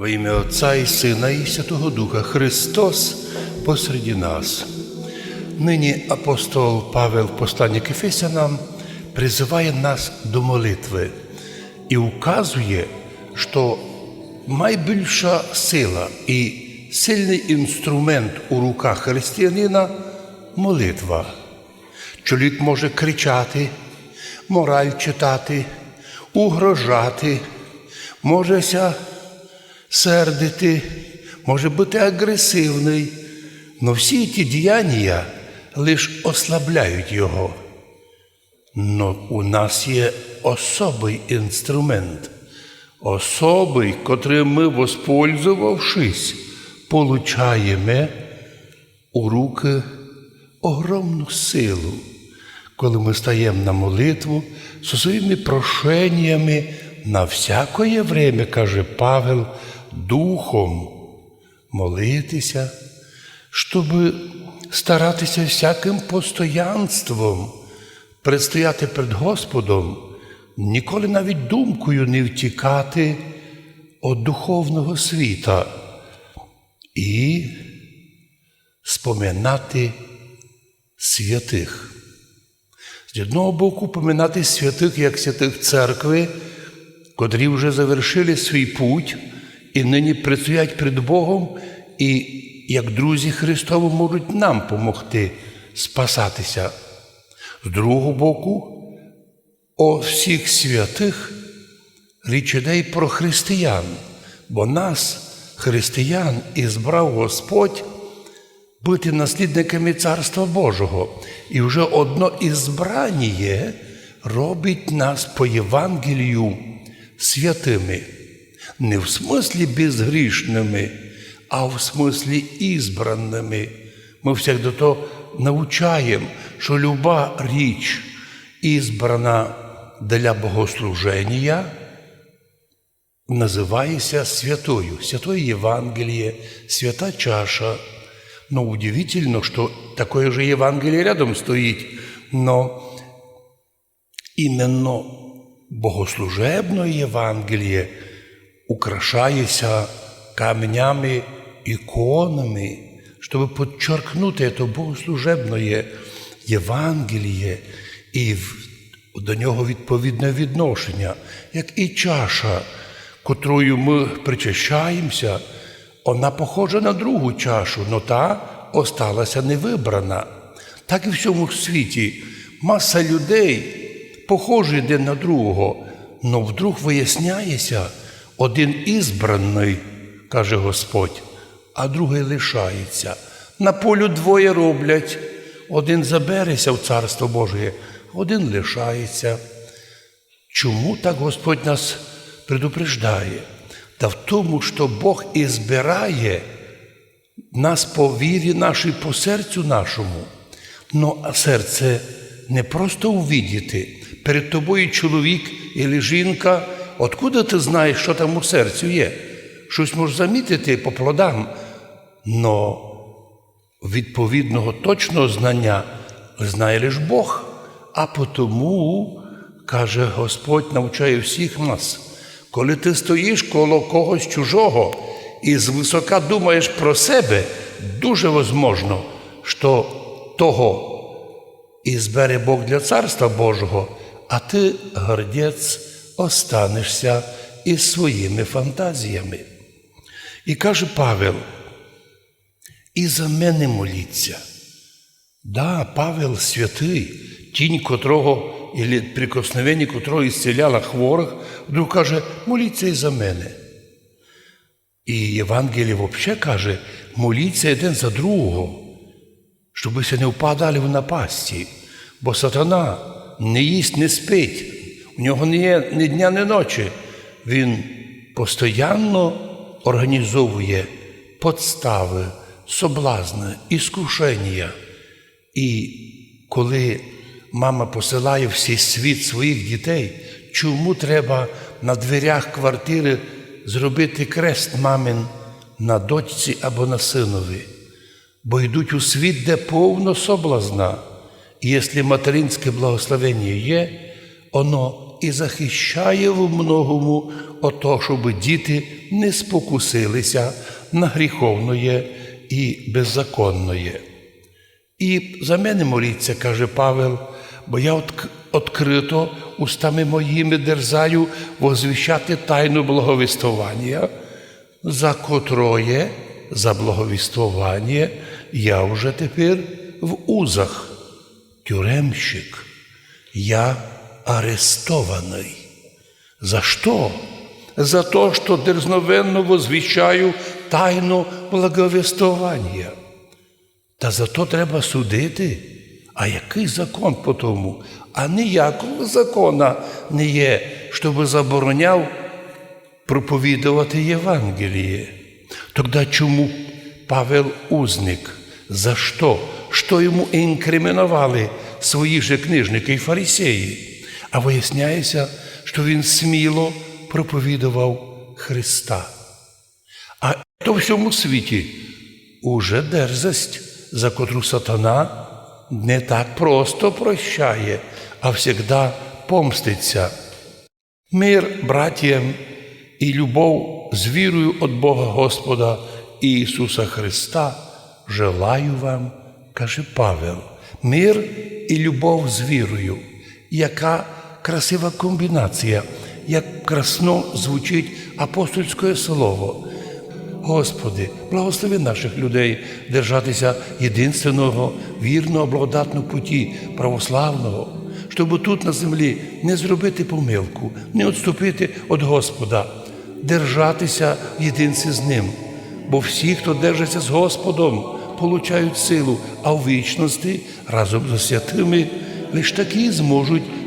Во ім'я Отця і Сина, і Святого Духа Христос посереді нас. Нині апостол Павел, посланник Ефесянам, призиває нас до молитви і указує, що найбільша сила і сильний інструмент у руках християнина молитва. Чоловік може кричати, мораль читати, угрожати, можеся сердити, може бути агресивний, але всі ті діяння лише ослабляють його. Но у нас є особий інструмент, особий, котрим ми, воспользувавшись, получаємо у руки огромну силу, коли ми стаємо на молитву зі своїми прошеннями на всякое время, каже Павел, духом молитися, щоб старатися всяким постоянством предстояти перед Господом, ніколи навіть думкою не втікати від духовного світа і споминати святих. З одного боку, поминати святих як святих церкви, котрі вже завершили свій путь і нині працюють перед Богом, і як друзі Христові можуть нам допомогти спасатися. З другого боку, о всіх святих річ іде про християн, бо нас, християн, і збрав Господь бути наслідниками Царства Божого. І вже одно із збрання робить нас по Євангелію святими, не в смислі безгрішними, а в смислі ізбраними. Ми всіх до того навчаємо, що люба річ ізбрана для богослуження називається святою, святое Євангеліє, свята чаша. Но удивительно, что такое же Евангелие рядом стоит, но именно богослужебное Євангеліє украшається камнями, іконами, щоб підчеркнути це богослужебне Євангеліє і до нього відповідне відношення, як і чаша, котрою ми причащаємося, вона похожа на другу чашу, но та осталася невибрана. Так і в всьому світі маса людей похожі один на другого, но вдруг виясняється один ізбраний, каже Господь, а другий лишається. На полю двоє роблять, один забереться в Царство Боже, один лишається. Чому так Господь нас предупреждає? Та в тому, що Бог і збирає нас по вірі нашій, по серцю нашому. Ну, а серце не просто увидіти. Перед тобою чоловік і жінка, откуда ти знаєш, що там у серцю є? Щось можеш замітити по плодам, но відповідного точного знання знає лише Бог. А потому, каже Господь, навчає всіх нас. Коли ти стоїш коло когось чужого і звисока думаєш про себе, дуже возможно, що того і збере Бог для Царства Божого, а ти, гордець, останешся із своїми фантазіями. І каже Павел, і за мене моліться. Да, Павел святий, тінь котрого і прикосновення котрого ісцеляла хворих, вдруг каже, моліться і за мене. І Євангеліє взагалі каже, моліться один за другого, щоб ви не впадали в напасті, бо сатана не їсть, не спить, у нього не є ні дня, ні ночі. Він постійно організовує подстави, соблазни, іскушення. І коли мама посилає всій світ своїх дітей, чому треба на дверях квартири зробити крест мамин на дочці або на синові? Бо йдуть у світ, де повно соблазна. І якщо материнське благословення є, воно і захищає в многому ото, щоб діти не спокусилися на гріховноє і беззаконноє. І за мене моліться, каже Павел, бо я открито устами моїми дерзаю возвіщати тайну благовістування, за котроє, за благовістування я вже тепер в узах, тюремщик, я арестований. За що? За то, що дерзновенно возвіщаю тайну благовістування. Та за то треба судити. А який закон по тому? А ніякого закона не є, щоб забороняв проповідувати Євангеліє. Тоді чому Павел узник? За що? Що йому інкримінували свої же книжники і фарисеї? А виясняється, що він сміло проповідував Христа. А то в всьому світі уже дерзость, за котру сатана не так просто прощає, а всегда помститься. Мир братіям і любов з вірою від Бога Господа Ісуса Христа желаю вам, каже Павел. Мир і любов з вірою. Яка красива комбінація, як красно звучить апостольське слово. Господи, благослови наших людей держатися єдинственного, вірного, благодатного путі православного, щоб тут на землі не зробити помилку, не відступити від Господа, держатися в єдинстві з Ним. Бо всі, хто держиться з Господом, получають силу, а в вічності разом з святими лише такі зможуть